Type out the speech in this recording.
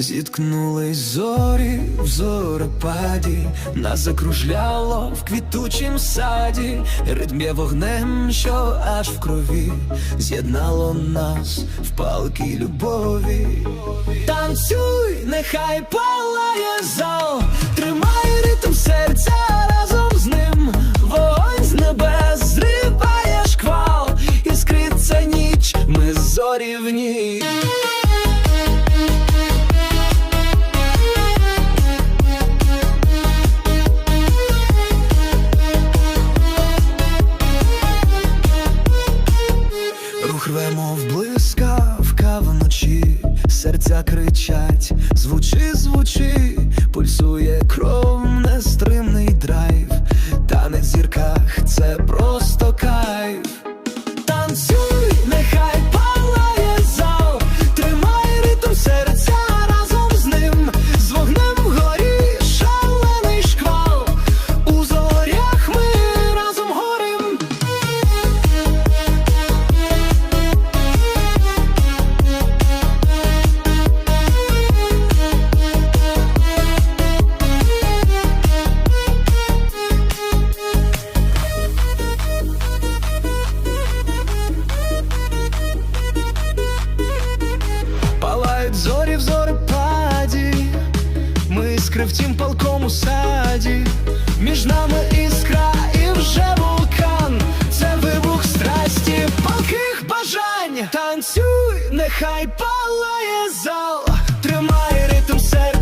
Зіткнулись зорі в зоропаді, нас закружляло в квітучім саді, ритм вогнем, що аж в крові з'єднало нас в палки любові. Танцюй, нехай палає зал, тримай ритм серця Рух рвемо в блискавка вночі, серця кричать, звучи, звучи, іскри в тім палкому саді, між нами іскра і вже вулкан, це вибух страсті, палких бажань. Танцюй, нехай палає зал, тримай ритм серця.